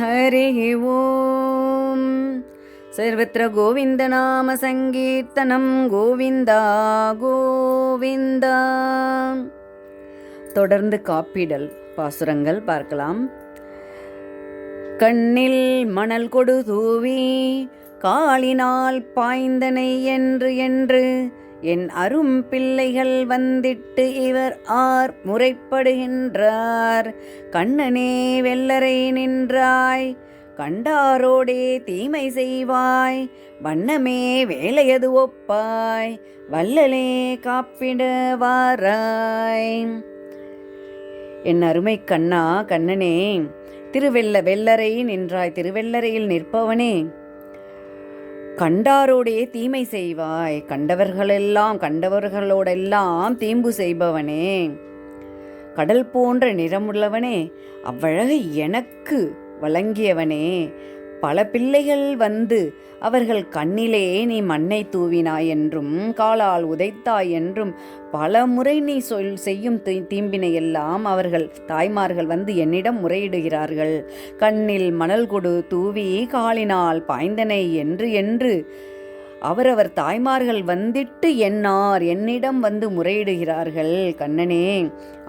हरिः ॐ सर्वत्र गोविन्दनामसङ्कीर्तनं गोविन्दा கோவிந்தா தொடர்ந்து காப்பிடல் பாசுரங்கள் பார்க்கலாம் கண்ணில் மணல் கொடு தூவி காலினால் பாய்ந்தனை என்று என்று என் அரும் பிள்ளைகள் வந்திட்டு இவர் ஆர் முறைப்படுகின்றார். கண்ணனே வெள்ளரை நின்றாய் கண்டாரோடே தீமை செய்வாய் வண்ணமே வேலையது ஒப்பாய் வல்லலே காப்பிடுவாராய் என் அருமை கண்ணா கண்ணனே திருவெல்ல வெள்ளரை நின்றாய் திருவெள்ளரையில் நிற்பவனே கண்டாரோடையே தீமை செய்வாய். கண்டவர்களெல்லாம் கண்டவர்களோடெல்லாம் தீம்பு செய்பவனே. கடல் போன்ற நிறமுள்ளவனே அவ்வழகை எனக்கு வழங்கியவனே. பல பிள்ளைகள் வந்து அவர்கள் கண்ணிலே நீ மண்ணை தூவினாய் என்றும் காலால் உதைத்தாய் என்றும் பல முறை நீ சொல் செய்யும் தீ தீம்பினை எல்லாம் அவர்கள் தாய்மார்கள் வந்து என்னிடம் முறையிடுகிறார்கள். கண்ணில் மணல் கொடு தூவி காலினால் பாய்ந்தனை என்று என்று அவரவர் தாய்மார்கள் வந்திட்டு என்னார் என்னிடம் வந்து முறையிடுகிறார்கள். கண்ணனே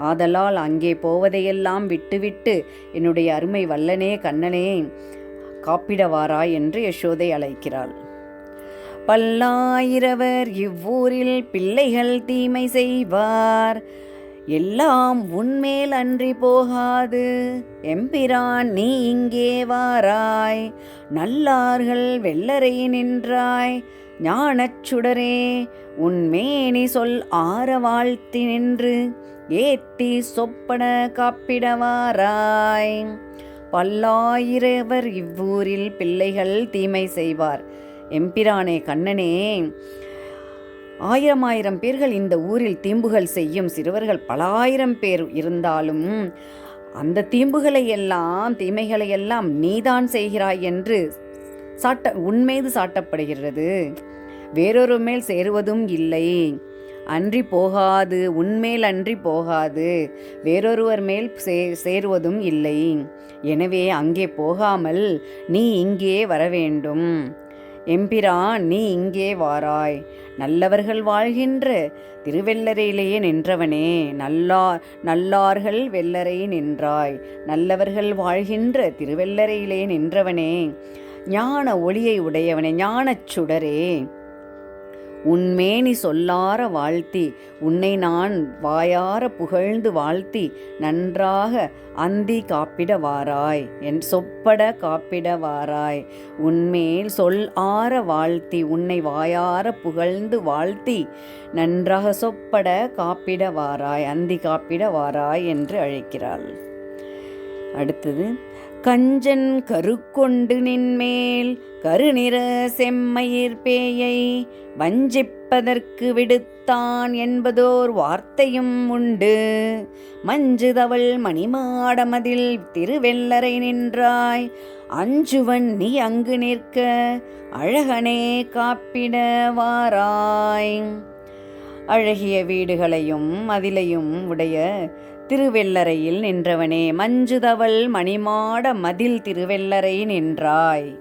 ஆதலால் அங்கே போவதையெல்லாம் விட்டுவிட்டு என்னுடைய அருமை வல்லனே கண்ணனே காப்பிடவாரா என்று யசோதை அழைக்கிறாள். பல்லாயிரவர் இவ்வூரில் பிள்ளைகள் தீமை செய்வார். எல்லாம் உன்மேல் அன்றி போகாது. எம்பிரான் நீ இங்கே வாராய். நல்லார்கள் வெள்ளரை நின்றாய். ஞானச்சுடரே உன்மேனி சொல் ஆற வாழ்த்தி நின்று ஏத்தி சொப்பன காப்பிடவாராய். பல்லாயிரவர் இவ்வூரில் பிள்ளைகள் தீமை செய்வார். எம்பிரானே கண்ணனே ஆயிரம் ஆயிரம் பேர்கள் இந்த ஊரில் தீம்புகள் செய்யும் சிறுவர்கள் பல ஆயிரம் பேர் இருந்தாலும் அந்த தீம்புகளை எல்லாம் தீமைகளை எல்லாம் நீதான் செய்கிறாய் என்று சாட்ட உன்மீது சாட்டப்படுகிறது. வேறொரு மேல் சேருவதும் இல்லை. அன்றி போகாது உன்மேல் அன்றி போகாது வேறொருவர் மேல் சே சேருவதும் இல்லை. எனவே அங்கே போகாமல் நீ இங்கே வர வேண்டும் எம்பிரான் நீ இங்கே வாராய். நல்லவர்கள் வாழ்கின்ற திருவெல்லரையிலேயே நின்றவனே நல்லார் நல்லார்கள் வெள்ளரை நின்றாய். நல்லவர்கள் வாழ்கின்ற திருவெல்லரையிலே நின்றவனே ஞான ஒளியை உடையவனே ஞானச் சுடரே. உன்மேனி சொல்லார வாழ்த்தி உன்னை நான் வாயார புகழ்ந்து வாழ்த்தி நன்றாக அந்தி காப்பிட வாராய் என் சொப்பட காப்பிட வாராய். உன்மேல் சொல் ஆற வாழ்த்தி உன்னை வாயார புகழ்ந்து வாழ்த்தி நன்றாக சொப்பட காப்பிட வாராய் அந்தி காப்பிட வாராய் என்று அழைக்கிறாள். அடுத்தது கஞ்சன் கருக்கொண்டு நின்மேல் கருநிற செம்மயிர் பேயை வஞ்சிப்பதற்கு விடுத்தான் என்பதோர் வார்த்தையும் உண்டு. மஞ்சுதவள் மணிமாடமதில் திருவெல்லரை நின்றாய் அஞ்சுவன் நீ அங்கு நிற்க அழகனே காப்பிட வாராய். அழகிய வீடுகளையும் மதிலையும் உடைய திருவெல்லறையில் நின்றவனே மஞ்சுதவள் மணிமாட மதில் திருவெல்லரை நின்றாய்.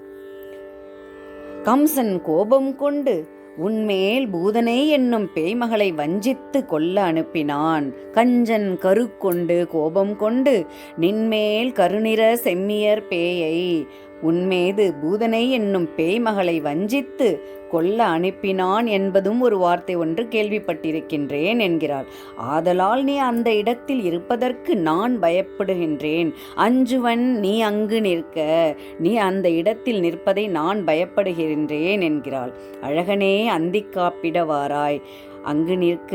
கம்சன் கோபம் கொண்டு உன்மேல் பூதனை என்னும் பேய்மகளை வஞ்சித்து கொல்ல அனுப்பினான். கஞ்சன் கருக்கொண்டு கோபம் கொண்டு நின்மேல் கருநிற செம்மியர் பேயை உன்மேது பூதனை என்னும் பேய்மகளை வஞ்சித்து கொல்ல அனுப்பினான் என்பதும் ஒரு வார்த்தை ஒன்று கேள்விப்பட்டிருக்கின்றேன் என்கிறாள். ஆதலால் நீ அந்த இடத்தில் இருப்பதற்கு நான் பயப்படுகின்றேன். அஞ்சுவன் நீ அங்கு நிற்க. நீ அந்த இடத்தில் நிற்பதை நான் பயப்படுகின்றேன் என்கிறாள். அழகனே அந்தி காப்பிடவாராய் அங்கு நிற்க.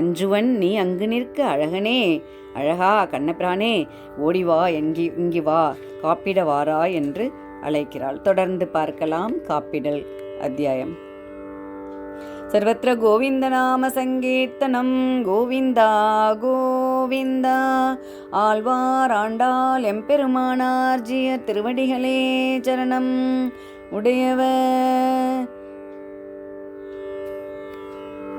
அஞ்சுவன் நீ அங்கு நிற்க. அழகனே அழகா கண்ணபிரானே ஓடி வா எங்கி இங்கி வா. காப்பிட வாரா என்று அழைக்கிறாள். தொடர்ந்து பார்க்கலாம் காப்பிடல் அத்தியாயம். சர்வத்திர கோவிந்தநாம சங்கீர்த்தனம் கோவிந்தா கோவிந்தா. ஆழ்வார் ஆண்டாள் எம்பெருமானார் ஜிய திருவடிகளே சரணம். உடையவர்.